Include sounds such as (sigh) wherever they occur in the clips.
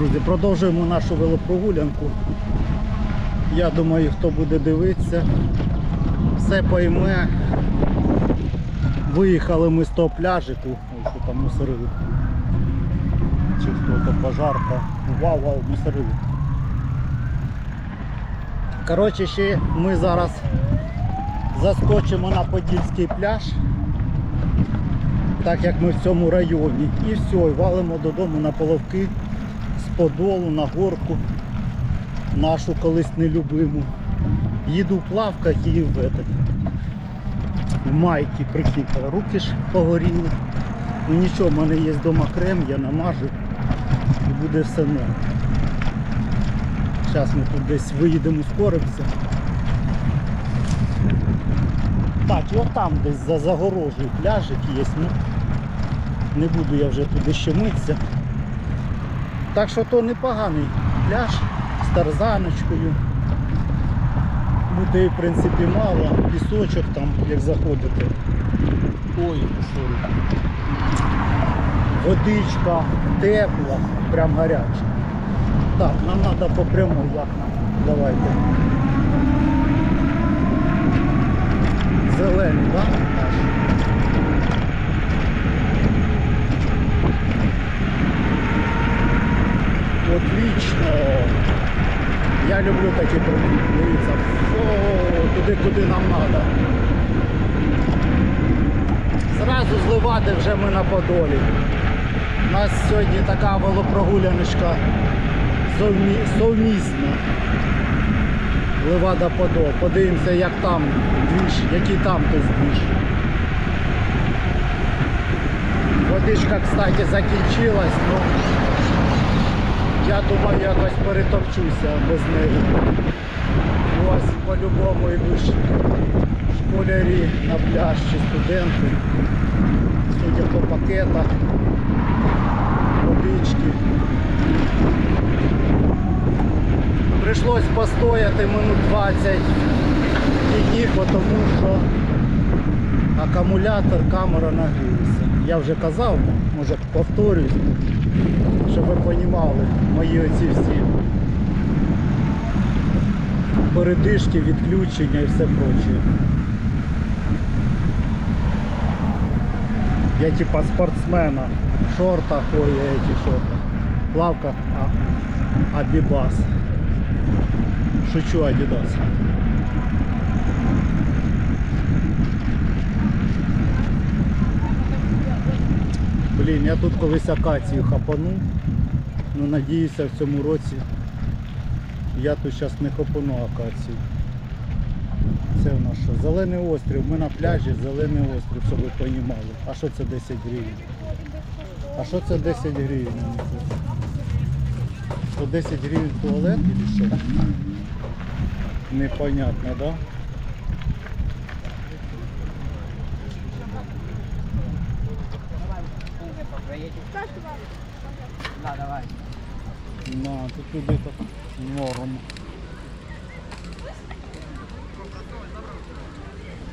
Друзі, продовжуємо нашу велопрогулянку. Я думаю, хто буде дивитися, все пойме. Виїхали ми з того пляжику, ой, що там мусорили. Чи хто то пожарка. Вау, вау, мусорили. Коротше, ще ми зараз заскочимо на Подільський пляж, так як ми в цьому районі. І все, валимо додому на половки з подолу на горку, нашу колись нелюбиму. Їду в плавках і в этот, в майки прикипала. Руки ж погоріли. Ну нічого, в мене є вдома крем, я намажу і буде все норм. Зараз ми тут десь виїдемо, скоримося. Так, і отам десь за загорожею пляжик є. Ну, не буду я вже туди ще митися. Так що то непоганий пляж з тарзаночкою. Людей в принципі мало, пісочок там, як заходите. Ой, сорі. Водичка тепла, прям гаряча. Так, нам треба по прямой, як? Давайте. Зелений, так? Да? Отлично. Я люблю такі. Дивіться. Туди, куди нам треба. Зразу зливати вже ми на Подолі. У нас сьогодні така велопрогуляночка совмі... совмісна. Левада Подол. Подивимося, як там двіж, який там той двіж. Водичка, кстати, закінчилась, ну я думаю, якось перетопчуся без неї. Ось по-любому йдуть школярі на пляж чи студенти. Судя по пакетах, водички. Прийшлось постояти минут 20 і тому що акумулятор, камера нагрілася. Я вже казав, може повторюсь, щоб ви розуміли мої оці всі передишки, відключення і все проче. Я типа спортсмена в шортах, ой, я эти шорты, плавках, а, Абибас. Шучу, Адидас. Блін, я тут колись акацію хапанув. Ну надіюся в цьому році я тут зараз не хапану акацію. Це в нас що? Зелений острів. Ми на пляжі, зелений острів, щоб ви розуміли. А що це 10 гривень? А що це 10 гривень? Що 10 гривень туалет чи що? Непонятно, так? Да? Да, давай. На, тут туди так норм.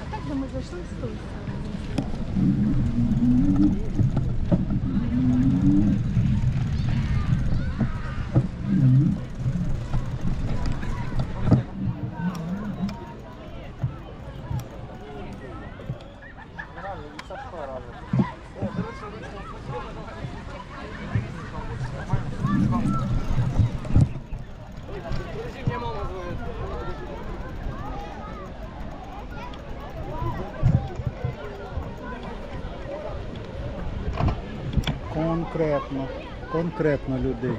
А так би ми зайшли з тої сторони. Конкретно, конкретно людей.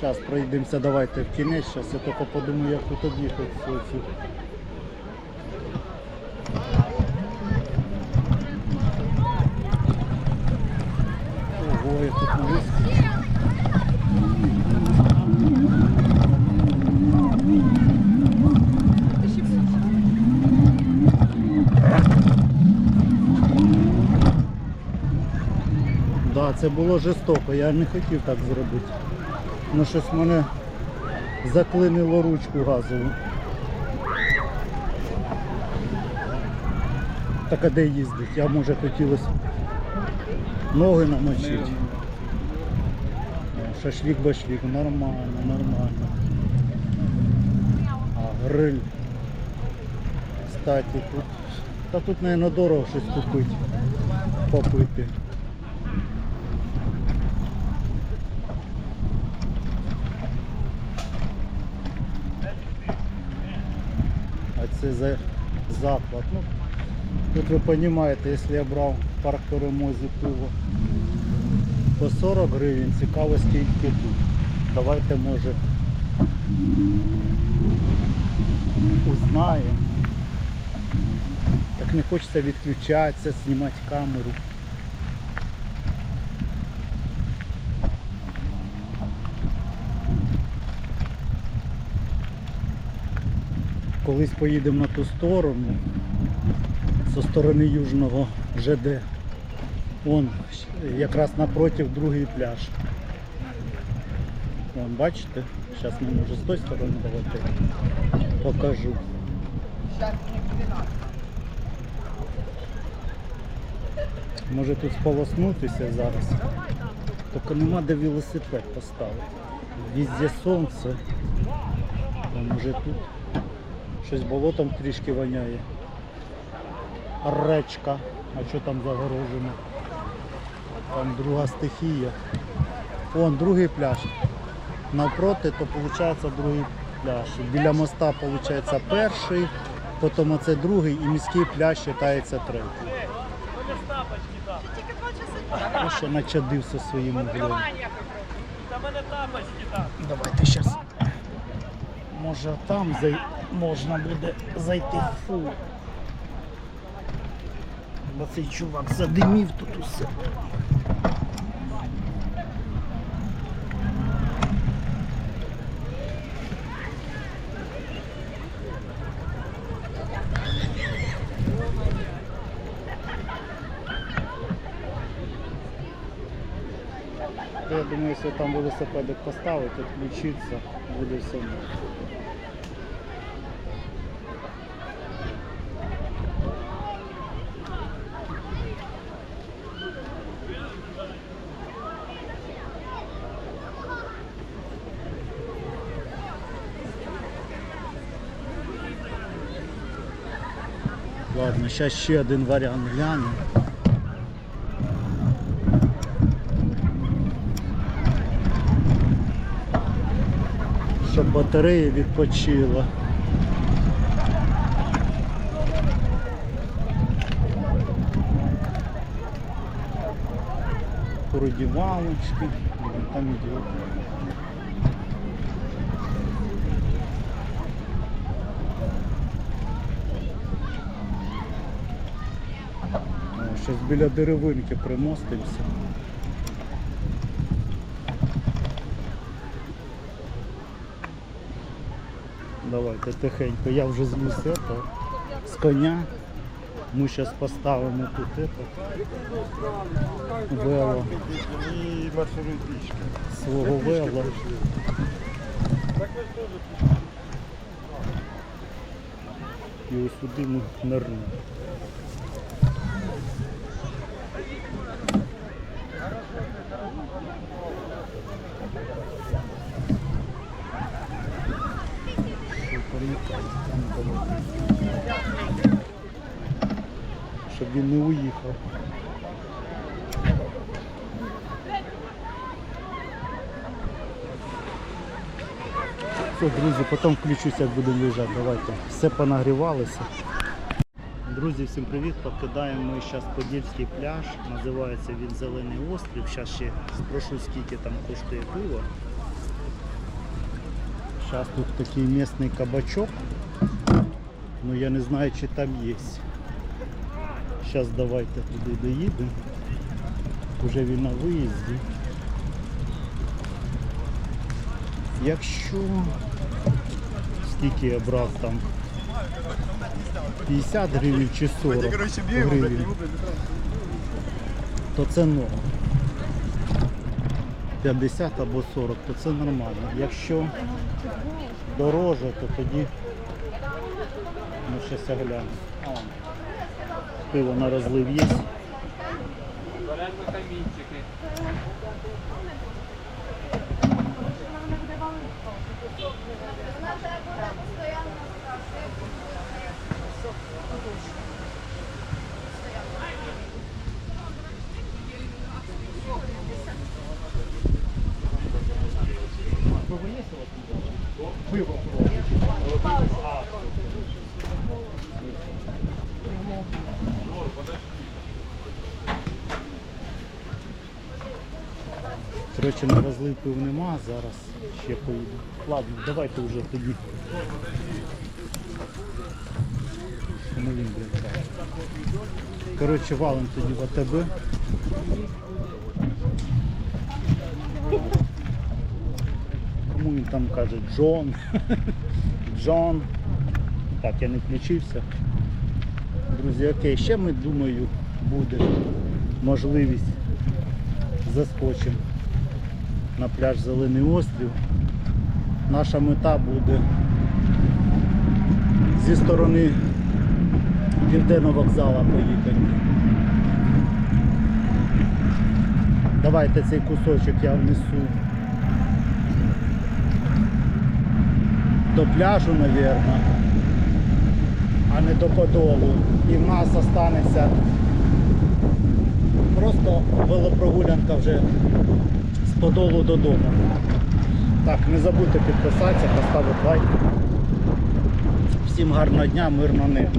Зараз пройдемося, давайте в кінець, зараз я тільки подумаю, як тут об'їхати всю цю. Ого, я тут не вис- Да, це було жорстоко, я не хотів так зробити. Ну щось мене заклинило ручку газову. Так а де їздить? Я може хотілося ноги намочити. Шашлик башлик, нормально, нормально. А, гриль. Кстати, тут. Та тут, мабуть, дорого щось купити. Попити. За заклад. Ну, тут ви розумієте, якщо я брав парк перемозі пиво по 40 гривень, цікаво скільки тут. Давайте може узнаємо. Так не хочеться відключатися, знімати камеру. Колись поїдемо на ту сторону, зі сторони Южного ЖД. Вон якраз напротив другий пляж. Вон, бачите? Зараз ми може з тої сторони давайте покажу. Може тут сполоснутися зараз. Тільки нема де велосипед поставити. Везде сонце. А може тут щось болотом трішки воняє. Речка. А що там загорожено? Там друга стихія. Вон другий пляж. Навпроти, то виходить другий пляж. Біля моста виходить перший, потім оце другий і міський пляж вважається третій. Я ще начадився своїм углом. Давайте зараз. Може там зай... можна буде зайти. Фу. Бо цей чувак задимів тут усе. Думаю, якщо там велосипедик поставити, відключиться, буде все. Ладно, зараз ще один варіант гляну. Щоб батарея відпочила. Продівалочки, там іде. Щось біля деревинки примостимося. Давайте тихенько. Я вже зліз це, з коня. Ми зараз поставимо тут это, вело, І свого вело. І ось сюди ми нирнемо. Щоб він не уїхав. Все, друзі, потім включуся, як будемо виїжджати. Давайте. Все понагрівалося. Друзі, всім привіт! Покидаємо ми зараз Подільський пляж. Називається він Зелений острів. Зараз ще спрошу, скільки там коштує пиво. Зараз тут такий місний кабачок. Ну я не знаю, чи там є. Зараз давайте туди доїдемо. Уже він на виїзді. Якщо скільки я брав там 50 гривень чи 40 коротше, б'ємо, блядь, гривень, то це норм. 50 або 40, то це нормально. Якщо дороже, то тоді ну щось я гляну пиво на розлив є. Вона треба постоянно. Коротше, на розлив пив нема, зараз ще поїду. Ладно, давайте вже тоді. Коротше, валим тоді в АТБ. Кому він там каже Джон. (laughs) Джон. Так, я не включився. Друзі, окей, ще ми думаю, буде можливість заскочимо на пляж Зелений острів. Наша мета буде зі сторони південного вокзала поїхати. Давайте цей кусочок я внесу до пляжу, мабуть, а не до Подолу. І в нас останеться просто велопрогулянка вже з Подолу додому. Так, не забудьте підписатися, поставити лайк. Всім гарного дня, мирного неба.